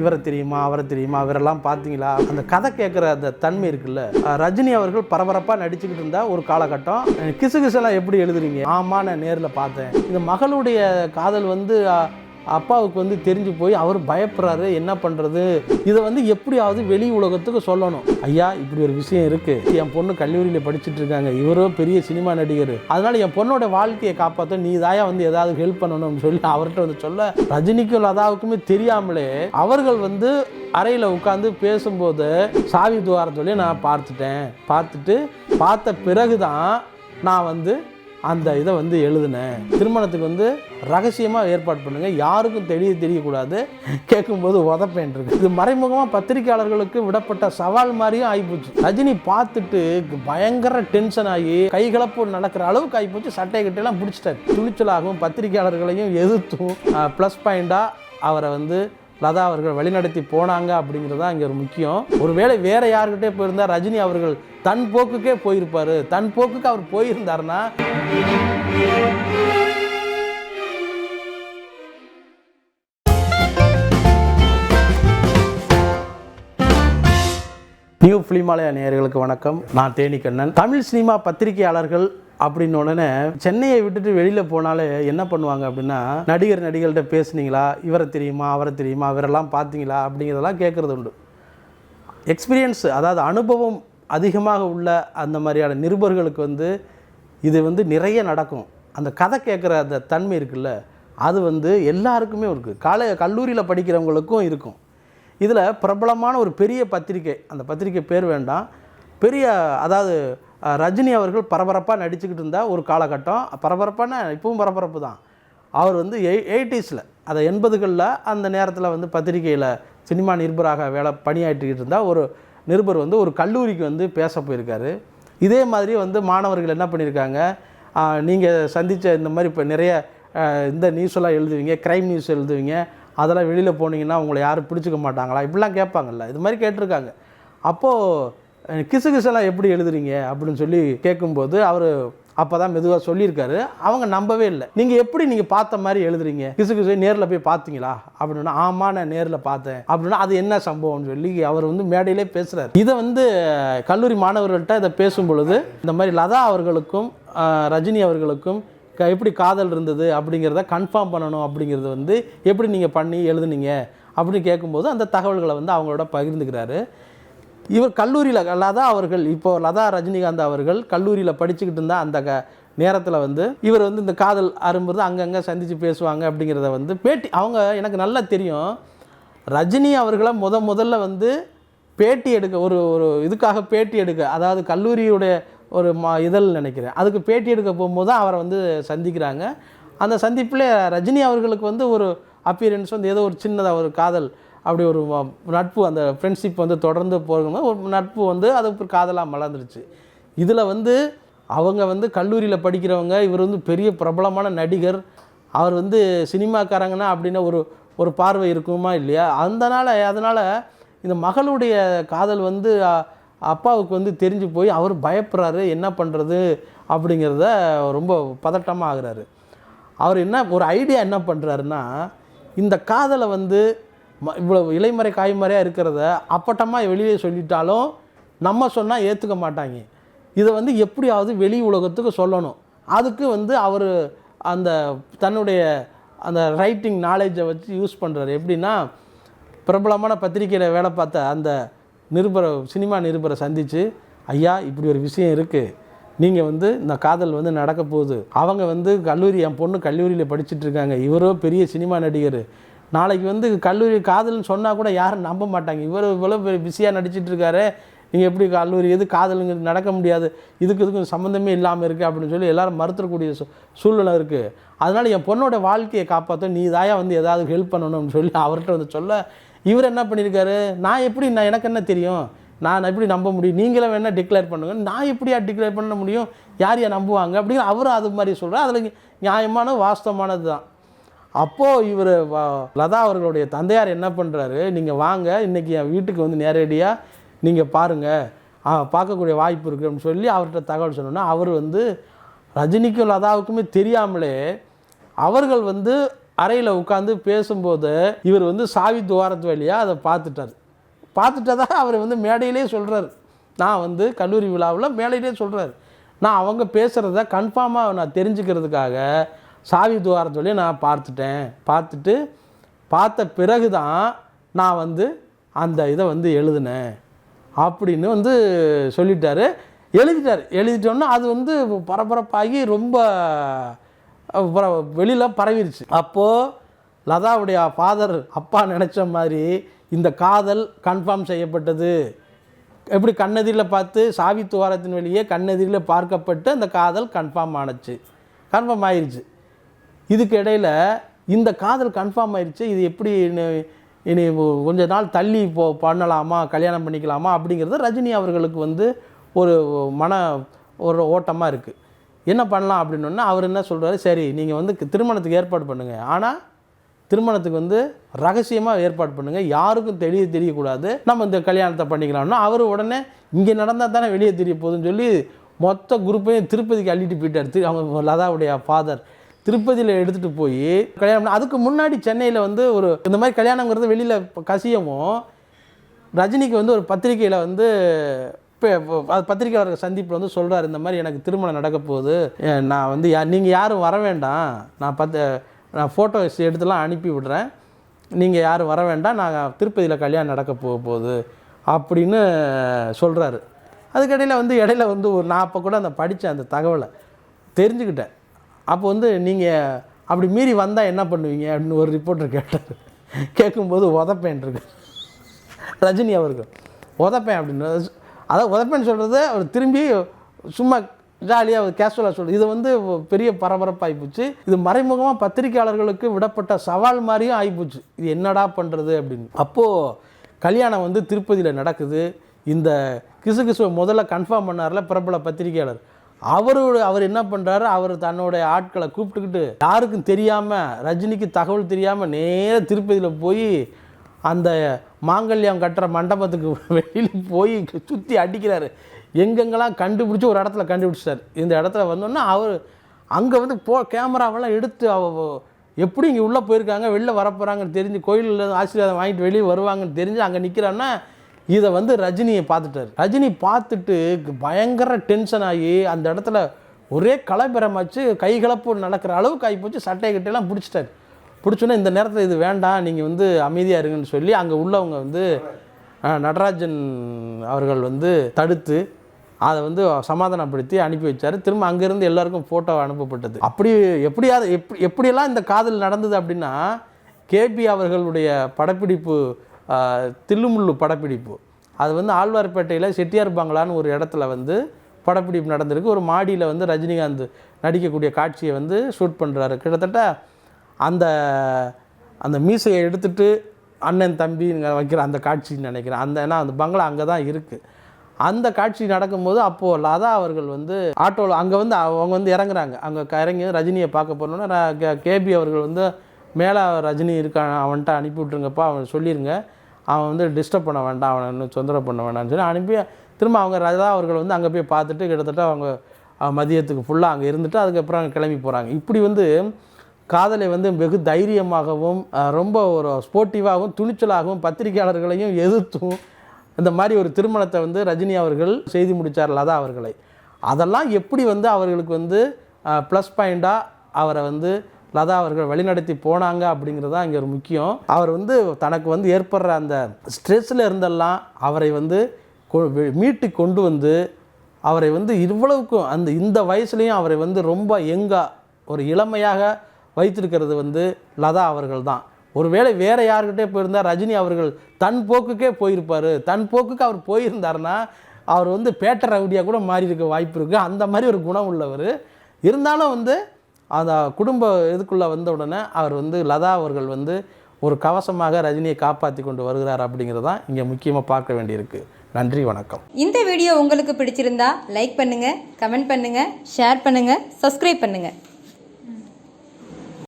இவரை தெரியுமா அவரை தெரியுமா அவரெல்லாம் பார்த்தீங்களா? அந்த கதை கேட்குற அந்த தன்மை இருக்குல்ல. ரஜினி அவர்கள் பரபரப்பாக நடிச்சுக்கிட்டு இருந்தா ஒரு காலகட்டம். கிசு கிசெல்லாம் எப்படி எழுதுறீங்க? ஆமா நான் நேரில் பார்த்தேன். இந்த மகளுடைய காதல் வந்து அப்பாவுக்கு வந்து தெரிஞ்சு போய் அவர் பயப்படுறாரு என்ன பண்ணுறது இதை வந்து எப்படியாவது வெளி உலகத்துக்கு சொல்லணும். ஐயா இப்படி ஒரு விஷயம் இருக்குது என் பொண்ணு கல்லூரியில் படிச்சுட்டு இருக்காங்க. இவரோ பெரிய சினிமா நடிகர். அதனால் என் பொண்ணோட வாழ்க்கையை காப்பாற்ற நீ தாயா வந்து ஏதாவது ஹெல்ப் பண்ணணும்னு சொல்லி அவர்கிட்ட வந்து சொல்ல ரஜினிக்கும் லதாவுக்குமே தெரியாமலே அவர்கள் வந்து அறையில் உட்காந்து பேசும்போது சாவி துவாரத்தொழியை நான் பார்த்துட்டேன். பார்த்துட்டு பார்த்த பிறகு தான் நான் வந்து அந்த இதை வந்து எழுதினேன். திருமணத்துக்கு வந்து ரகசியமாக ஏற்பாடு பண்ணுங்கள் யாருக்கும் தெரிய தெரியக்கூடாது. கேட்கும்போது உதப்பேன் இருக்கு. இது மறைமுகமாக பத்திரிகையாளர்களுக்கு விடப்பட்ட சவால் மாதிரியும் ஆகிப்போச்சு ரஜினி பார்த்துட்டு பயங்கர டென்ஷன் ஆகி கைகலப்பு நடக்கிற அளவுக்கு ஆகிப்போச்சு சட்டை கட்டையெல்லாம் பிடிச்சிட்டாரு. துணிச்சலாகவும் பத்திரிகையாளர்களையும் எதிர்த்தும் ப்ளஸ் பாயிண்டாக அவரை வந்து லதா அவர்கள் வழிநடத்தி போனாங்க அப்படிங்கிறது தான் இங்கே ஒரு முக்கியம். ஒருவேளை வேற யாருக்கிட்டே போயிருந்தா ரஜினி அவர்கள் தன் போக்குக்கே போயிருப்பார். தன் போக்குக்கு அவர் போயிருந்தாருன்னா நியூ ஃபிலிமாலய நேயர்களுக்கு வணக்கம். நான் தேனிக்கண்ணன் தமிழ் சினிமா பத்திரிகையாளர்கள் அப்படின்னு உடனே சென்னையை விட்டுட்டு வெளியில் போனாலே என்ன பண்ணுவாங்க அப்படின்னா நடிகர் நடிகர்கள்ட்ட பேசுனீங்களா? இவரை தெரியுமா? அவரை தெரியுமா? இவரெல்லாம் பார்த்தீங்களா? அப்படிங்கிறதெல்லாம் கேட்குறது உண்டு. எக்ஸ்பீரியன்ஸ் அதாவது அனுபவம் அதிகமாக உள்ள அந்த மாதிரியான நிருபர்களுக்கு வந்து இது வந்து நிறைய நடக்கும். அந்த கதை கேட்குற அந்த தன்மை இருக்குல்ல அது வந்து எல்லாருக்குமே இருக்குது காலை கல்லூரியில் படிக்கிறவங்களுக்கும் இருக்கும். இதில் பிரபலமான ஒரு பெரிய பத்திரிக்கை அந்த பத்திரிக்கை பேர் வேண்டாம். பெரிய அதாவது ரஜினி அவர்கள் பரபரப்பாக நடிச்சுக்கிட்டு இருந்தால் ஒரு காலகட்டம். பரபரப்பான இப்பவும் பரபரப்பு தான். அவர் வந்து எய் எயிட்டிஸில் அதை எண்பதுகளில் அந்த நேரத்தில் வந்து பத்திரிகையில் சினிமா நிருபராக வேலை பணியாற்றிக்கிட்டு இருந்தால் ஒரு நிருபர் வந்து ஒரு கல்லூரிக்கு வந்து பேச போயிருக்காரு. இதே மாதிரி வந்து மாணவர்கள் என்ன பண்ணியிருக்காங்க நீங்கள் சந்தித்த இந்த மாதிரி இப்போ நிறைய இந்த நியூஸ் எல்லாம் எழுதுவீங்க க்ரைம் நியூஸ் எழுதுவீங்க. அதெல்லாம் வெளியில் போனீங்கன்னா உங்களை யாரும் பிடிச்சிக்க மாட்டாங்களா? இப்படிலாம் கேட்பாங்கல்ல. இது மாதிரி கேட்டிருக்காங்க. அப்போது கிசு கிசெல்லாம் எப்படி எழுதுறீங்க அப்படின்னு சொல்லி கேட்கும்போது அவர் அப்போ தான் மெதுவாக சொல்லியிருக்காரு. அவங்க நம்பவே இல்லை. நீங்கள் எப்படி நீங்கள் பார்த்த மாதிரி எழுதுறீங்க? கிசு கிசு நேரில் போய் பார்த்தீங்களா? அப்படின்னா ஆமாம் நான் நேரில் பார்த்தேன். அப்படின்னா அது என்ன சம்பவம்னு சொல்லி அவர் வந்து மேடையிலே பேசுகிறார் இதை வந்து கல்லூரி மாணவர்கள்ட்ட இதை பேசும் பொழுது இந்த மாதிரி லதா அவர்களுக்கும் ரஜினி அவர்களுக்கும் க எப்படி காதல் இருந்தது அப்படிங்கிறத கன்ஃபார்ம் பண்ணணும் அப்படிங்கிறது வந்து எப்படி நீங்கள் பண்ணி எழுதுனீங்க அப்படின்னு கேட்கும்போது அந்த தகவல்களை வந்து அவங்களோட பகிர்ந்துக்கிறாரு. இவர் கல்லூரியில் லதா அவர்கள் இப்போ லதா ரஜினிகாந்த் அவர்கள் கல்லூரியில் படிச்சுக்கிட்டு இருந்தால் அந்த க நேரத்தில் வந்து இவர் வந்து இந்த காதல் அரும்புறது அங்கங்கே சந்தித்து பேசுவாங்க அப்படிங்கிறத வந்து பேட்டி அவங்க எனக்கு நல்லா தெரியும். ரஜினி அவர்களை முத முதல்ல வந்து பேட்டி எடுக்க ஒரு ஒரு இதுக்காக பேட்டி எடுக்க அதாவது கல்லூரியுடைய ஒரு மா இதழ் நினைக்கிறேன். அதுக்கு பேட்டி எடுக்க போகும்போது தான் அவரை வந்து சந்திக்கிறாங்க. அந்த சந்திப்பில் ரஜினி அவர்களுக்கு வந்து ஒரு அப்பியரன்ஸ் வந்து ஏதோ ஒரு சின்னதாக ஒரு காதல் அப்படி ஒரு நட்பு அந்த ஃப்ரெண்ட்ஷிப் வந்து தொடர்ந்து போகும்போது ஒரு நட்பு வந்து அது காதலாக மலர்ந்துருச்சு. இதில் வந்து அவங்க வந்து கல்லூரியில் படிக்கிறவங்க இவர் வந்து பெரிய பிரபலமான நடிகர் அவர் வந்து சினிமாக்காரங்கன்னா அப்படின்னு ஒரு ஒரு பார்வை இருக்குமா இல்லையா? அதனால் அதனால் இந்த மகளுடைய காதல் வந்து அப்பாவுக்கு வந்து தெரிஞ்சு போய் அவர் பயப்படுறாரு என்ன பண்ணுறது அப்படிங்கிறத ரொம்ப பதட்டமாக ஆகிறாரு. அவர் என்ன ஒரு ஐடியா என்ன பண்ணுறாருன்னா இந்த காதலை வந்து இவ்வளவு இலைமறை காய்மறையாக இருக்கிறத அப்பட்டமாக வெளியே சொல்லிட்டாலும் நம்ம சொன்னால் ஏற்றுக்க மாட்டாங்க. இதை வந்து எப்படியாவது வெளி உலகத்துக்கு சொல்லணும். அதுக்கு வந்து அவர் அந்த தன்னுடைய அந்த ரைட்டிங் நாலேஜை வச்சு யூஸ் பண்ணுறாரு எப்படின்னா பிரபலமான பத்திரிக்கையில் வேலை பார்த்த அந்த நிருபரை சினிமா நிருபரை சந்தித்து ஐயா இப்படி ஒரு விஷயம் இருக்குது நீங்கள் வந்து இந்த காதல் வந்து நடக்க போகுது. அவங்க வந்து கல்லூரி என் பொண்ணு கல்லூரியில் படிச்சுட்ருக்காங்க இவரோ பெரிய சினிமா நடிகர். நாளைக்கு வந்து கல்லூரி காதல்னு சொன்னால் கூட யாரும் நம்ப மாட்டாங்க. இவர் இவ்வளோ பிஸியாக நடிச்சிட்டு இருக்காரு நீங்கள் எப்படி கல்லூரி எது காதலுங்கிறது நடக்க முடியாது. இதுக்கு இதுக்கும் சம்மந்தமே இல்லாமல் இருக்குது அப்படின்னு சொல்லி எல்லோரும் மறுத்துறக்கூடிய சூ- சூழ்நிலை இருக்குது அதனால் என் பொண்ணோட வாழ்க்கையை காப்பாற்ற நீ தாயா வந்து ஏதாவது ஹெல்ப் பண்ணணும்னு சொல்லி அவர்கிட்ட வந்து சொல்ல இவர் என்ன பண்ணியிருக்காரு நான் எப்படி நான் எனக்கு என்ன தெரியும்? நான் எப்படி நம்ப முடியும்? நீங்களே வேணால் டிக்ளேர் பண்ணுங்க. நான் எப்படியா டிக்ளேர் பண்ண முடியும்? யார் யார் நம்புவாங்க? அப்படிங்கிற அவரும் அது மாதிரி சொல்கிறார் அதில் நியாயமான வாஸ்தவமானது தான். அப்போது இவர் லதா அவர்களுடைய தந்தையார் என்ன பண்ணுறாரு நீங்கள் வாங்க இன்றைக்கி என் வீட்டுக்கு வந்து நேரடியாக நீங்கள் பாருங்கள் பார்க்கக்கூடிய வாய்ப்பு இருக்குது அப்படின்னு சொல்லி அவர்கிட்ட தகவல் சொன்னோன்னா அவர் வந்து ரஜினிக்கும் லதாவுக்குமே தெரியாமலே அவர்கள் வந்து அறையில் உட்காந்து பேசும்போது இவர் வந்து சாவி துவாரத்து வழியாக அதை பார்த்துட்டார். பார்த்துட்டதா அவர் வந்து மேடையிலே சொல்கிறார் நான் வந்து கல்லூரி விழாவில் மேடையிலே சொல்கிறார் நான் அவங்க பேசுகிறத கன்ஃபார்மாக நான் தெரிஞ்சுக்கிறதுக்காக சாவி துவாரத்து வழியாக நான் பார்த்துட்டேன். பார்த்துட்டு பார்த்த பிறகு தான் நான் வந்து அந்த இதை வந்து எழுதினேன். அப்படின்னு வந்து சொல்லிட்டாரு. எழுதிட்டார். எழுதிட்டோன்னா அது வந்து பரபரப்பாகி ரொம்ப வெளியில் பரவிருச்சு. அப்போது லதாவுடைய ஃபாதர் அப்பா நினச்ச மாதிரி இந்த காதல் கன்ஃபார்ம் செய்யப்பட்டது. எப்படி கண்ணெதிரில் பார்த்து சாவி துவாரத்தின் வெளியே கண்ணெதிரில் பார்க்கப்பட்டு அந்த காதல் கன்ஃபார்ம் ஆனுச்சு. கன்ஃபார்ம் ஆயிடுச்சு இதுக்கு இடையில் இந்த காதல் கன்ஃபார்ம் ஆயிடுச்சு இது எப்படி இனி- இனி கொஞ்ச நாள் தள்ளி இப்போ பண்ணலாமா கல்யாணம் பண்ணிக்கலாமா அப்படிங்கிறது ரஜினி அவர்களுக்கு வந்து ஒரு மன ஒரு ஓட்டமாக இருக்குது என்ன பண்ணலாம் அப்படின்னோன்னா அவர் என்ன சொல்கிறாரு சரி நீங்கள் வந்து திருமணத்துக்கு ஏற்பாடு பண்ணுங்கள் ஆனால் திருமணத்துக்கு வந்து ரகசியமாக ஏற்பாடு பண்ணுங்கள் யாருக்கும் தெரிய தெரியக்கூடாது. நம்ம இந்த கல்யாணத்தை பண்ணிக்கலாம்னா அவர் உடனே இங்கே நடந்தால் தானே வெளியே தெரிய போகுதுன்னு சொல்லி மொத்த குரூப்பையும் திருப்பதிக்கு அள்ளிட்டு போயிட்டார். திரு அவங்க லதாவுடைய ஃபாதர் திருப்பதியில் எடுத்துகிட்டு போய் கல்யாணம் பண்ண- அதுக்கு முன்னாடி சென்னையில் வந்து ஒரு இந்த மாதிரி கல்யாணங்கிறது வெளியில் கசியமும் ரஜினிக்கு வந்து ஒரு பத்திரிக்கையில் வந்து இப்போ அது பத்திரிக்கையாளர் சந்திப்பில் வந்து சொல்கிறார் இந்த மாதிரி எனக்கு திருமணம் நடக்க போகுது. நான் வந்து யா நீங்கள் யாரும் வர வேண்டாம். நான் பத்து நான் ஃபோட்டோஸ் எடுத்துலாம் அனுப்பி விடுறேன். நீங்கள் யாரும் வர வேண்டாம். நான் திருப்பதியில் கல்யாணம் நடக்க போக போகுது. அப்படின்னு சொல்கிறாரு அதுக்கடையில் வந்து இடையில வந்து ஒரு நான் அப்போ கூட அந்த படித்தேன் அந்த தகவலை தெரிஞ்சுக்கிட்டேன். அப்போ வந்து நீங்கள் அப்படி மீறி வந்தால் என்ன பண்ணுவீங்க அப்படின்னு ஒரு ரிப்போர்ட்டர் கேட்டார். கேட்கும்போது உதப்பேன் இருக்கு. ரஜினி அவர்கள். உதப்பேன் அப்படின்னு. அதாவது உதப்பேன்னு சொல்கிறது அவர் திரும்பி சும்மா ஜாலியாக கேஷுவலாக சொல்கிறது இது வந்து பெரிய பரபரப்பாகி போச்சு. இது மறைமுகமாக பத்திரிக்கையாளர்களுக்கு விடப்பட்ட சவால் மாதிரியும் ஆகிப்போச்சு இது என்னடா பண்ணுறது அப்படின்னு. அப்போது கல்யாணம் வந்து திருப்பதியில் நடக்குது. இந்த கிசு கிசுவை முதல்ல கன்ஃபார்ம் பண்ணார்ல பிரபல பத்திரிக்கையாளர் அவரோட அவர் என்ன பண்ணுறாரு அவர் தன்னுடைய ஆட்களை கூப்பிட்டுக்கிட்டு யாருக்கும் தெரியாமல் ரஜினிக்கு தகவல் தெரியாமல் நேராக திருப்பதியில் போய் அந்த மாங்கல்யம் கட்டுற மண்டபத்துக்கு வெளியில் போய் சுற்றி அடிக்கிறாரு. எங்கெங்கெல்லாம் கண்டுபிடிச்சி ஒரு இடத்துல கண்டுபிடிச்சிட்டார் இந்த இடத்துல வந்தோன்னா அவர் அங்கே வந்து போ கேமராவெல்லாம் எடுத்து அவ எப்படி இங்கே உள்ளே போயிருக்காங்க வெளில வரப்போகிறாங்கன்னு தெரிஞ்சு கோயிலில் ஆசீர்வாதம் வாங்கிட்டு வெளியே வருவாங்கன்னு தெரிஞ்சு அங்கே நிற்கிறான்னா இதை வந்து ரஜினியை பார்த்துட்டார். ரஜினி பார்த்துட்டு பயங்கர டென்ஷன் ஆகி அந்த இடத்துல ஒரே கலப்பெறமாச்சு கை கலப்பு நடக்கிற அளவுக்கு ஆகிப்போச்சு சட்டை கிட்டையெல்லாம் பிடிச்சிட்டாரு. பிடிச்சோன்னே இந்த நேரத்தில் இது வேண்டாம் நீங்கள் வந்து அமைதியாக இருங்கன்னு சொல்லி அங்கே உள்ளவங்க வந்து நடராஜன் அவர்கள் வந்து தடுத்து அதை வந்து சமாதானப்படுத்தி அனுப்பி வச்சார். திரும்ப அங்கேருந்து எல்லாருக்கும் ஃபோட்டோ அனுப்பப்பட்டது. அப்படி எப்படியாவது எப்படி எப்படியெல்லாம் இந்த காதல் நடந்தது அப்படின்னா கேபி அவர்களுடைய படப்பிடிப்பு தில்லுமுள்ளு படப்பிடிப்பு. அது வந்து ஆழ்வார்பேட்டையில் செட்டியார் பங்களான்னு ஒரு இடத்துல வந்து படப்பிடிப்பு நடந்திருக்கு. ஒரு மாடியில் வந்து ரஜினிகாந்த் நடிக்கக்கூடிய காட்சியை வந்து ஷூட் பண்ணுறாரு கிட்டத்தட்ட அந்த அந்த மீசையை எடுத்துட்டு அண்ணன் தம்பி வைக்கிற அந்த காட்சின்னு நினைக்கிறேன். அந்த ஏன்னா அந்த பங்களா அங்கே தான் இருக்குது அந்த காட்சி நடக்கும்போது அப்போது லதா அவர்கள் வந்து ஆட்டோவில் அங்கே வந்து அவங்க வந்து இறங்குறாங்க. அங்கே இறங்கி ரஜினியை பார்க்க போனோன்னா கேபி அவர்கள் வந்து மேலே ரஜினி இருக்கான் அவன்கிட்ட அனுப்பி விட்ருங்கப்பா அவன் சொல்லிடுங்க அவன் வந்து டிஸ்டர்ப் பண்ண வேண்டாம் அவனை இன்னும் தொந்தரவு பண்ண வேண்டாம்னு சொல்லி அனுப்பி திரும்ப அவங்க லதா அவர்கள் வந்து அங்கே போய் பார்த்துட்டு கிட்டத்தட்ட அவங்க மதியத்துக்கு ஃபுல்லாக அங்கே இருந்துட்டு அதுக்கப்புறம் கிளம்பி போகிறாங்க இப்படி வந்து காதலை வந்து வெகு தைரியமாகவும் ரொம்ப ஒரு ஸ்போர்ட்டிவாகவும் துணிச்சலாகவும் பத்திரிகையாளர்களையும் எதிர்த்தும் இந்த மாதிரி ஒரு திருமணத்தை வந்து ரஜினி அவர்கள் செய்து முடித்தார் லதா அவர்களை. அதெல்லாம் எப்படி வந்து அவர்களுக்கு வந்து ப்ளஸ் பாயிண்டாக அவரை வந்து லதா அவர்கள் வழிநடத்தி போனாங்க அப்படிங்கிறது தான் இங்கே ஒரு முக்கியம். அவர் வந்து தனக்கு வந்து ஏற்படுற அந்த ஸ்ட்ரெஸ்ஸில் இருந்தெல்லாம் அவரை வந்து கொ- மீட்டு கொண்டு வந்து அவரை வந்து இவ்வளவுக்கும் அந்த இந்த வயசுலேயும் அவரை வந்து ரொம்ப எங்கா ஒரு இளமையாக வைத்திருக்கிறது வந்து லதா அவர்கள் தான். ஒருவேளை வேறு யார்கிட்டே போயிருந்தால் ரஜினி அவர்கள் தன் போக்குக்கே போயிருப்பார். தன் போக்குக்கு அவர் போயிருந்தாருன்னா அவர் வந்து பேட்டர் ரவுடியாக கூட மாறி இருக்க வாய்ப்பு இருக்குது அந்த மாதிரி ஒரு குணம் உள்ளவர். இருந்தாலும் வந்து அந்த குடும்ப இதுக்குள்ளே வந்த உடனே அவர் வந்து லதா அவர்கள் வந்து ஒரு கவசமாக ரஜினியை காப்பாற்றி கொண்டு வருகிறார் அப்படிங்கிறது தான் இங்கே முக்கியமாக பார்க்க வேண்டியிருக்கு. நன்றி வணக்கம். இந்த வீடியோ உங்களுக்கு பிடிச்சிருந்தா லைக் பண்ணுங்கள் கமெண்ட் பண்ணுங்கள் ஷேர் பண்ணுங்கள் சப்ஸ்கிரைப் பண்ணுங்கள்